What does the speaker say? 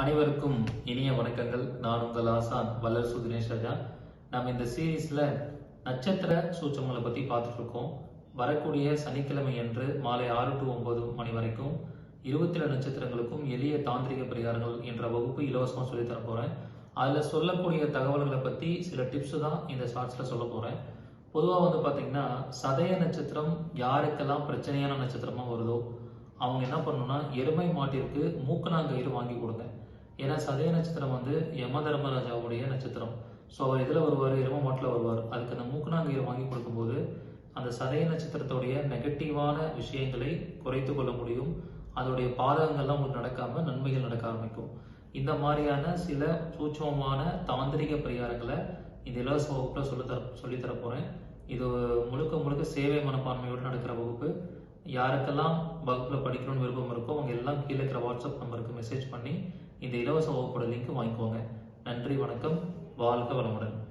அனைவருக்கும் இனிய வணக்கங்கள். நான் உங்கள் ஆசான் வல்லர் சு தினேஷ் ராஜா. நம்ம இந்த சீரீஸ்ல நட்சத்திர சூச்சங்களை பத்தி பார்த்துட்டு இருக்கோம் வரக்கூடிய சனிக்கிழமை அன்று மாலை ஆறு டு ஒன்பது மணி வரைக்கும் இருபத்தி ரெண்டு நட்சத்திரங்களுக்கும் எளிய தாந்திரிக பரிகாரங்கள் என்ற வகுப்பு இலவசமாக சொல்லித் தர போறேன். அதுல சொல்லக்கூடிய தகவல்களை பத்தி சில டிப்ஸ் தான் இந்த ஷார்ட்ஸ்ல சொல்ல போறேன். பொதுவாக வந்து பார்த்தீங்கன்னா சதய நட்சத்திரம் யாருக்கெல்லாம் பிரச்சனையான நட்சத்திரமா வருதோ அவங்க என்ன பண்ணணும்னா எருமை மாட்டிற்கு மூக்கணாங்கயிறு வாங்கி கொடுங்க. ஏன்னா சதய நட்சத்திரம் வந்து யம தர்மராஜாவுடைய நட்சத்திரம். ஸோ அவர் இதில் வருவார்? எரும மாட்டில் வருவார். அதுக்கு அந்த மூக்கணாங்கீரை வாங்கி கொடுக்கும்போது அந்த சதய நட்சத்திரத்துடைய நெகட்டிவான விஷயங்களை குறைத்து கொள்ள முடியும். அதோடைய பாதகங்கள்லாம் உங்களுக்கு நடக்காமல் நன்மைகள் நடக்க ஆரம்பிக்கும். இந்த மாதிரியான சில சூட்சமமான தாந்திரிக பரிகாரங்களை இந்த இலவச வகுப்பில் சொல்லித்தர சொல்லித்தர போகிறேன் இது முழுக்க முழுக்க சேவை மனப்பான்மையோடு நடக்கிற வகுப்பு. யாருக்கெல்லாம் வகுப்பில் படிக்கணும்னு விருப்பம் இருக்கோ அவங்க எல்லாம் கீழே இருக்கிற வாட்ஸ்அப் நம்பருக்கு மெசேஜ் பண்ணி இந்த இலவச வகுப்போட லிங்க் வாங்கிக்கோங்க. நன்றி வணக்கம். வாழ்க வளமுடன்.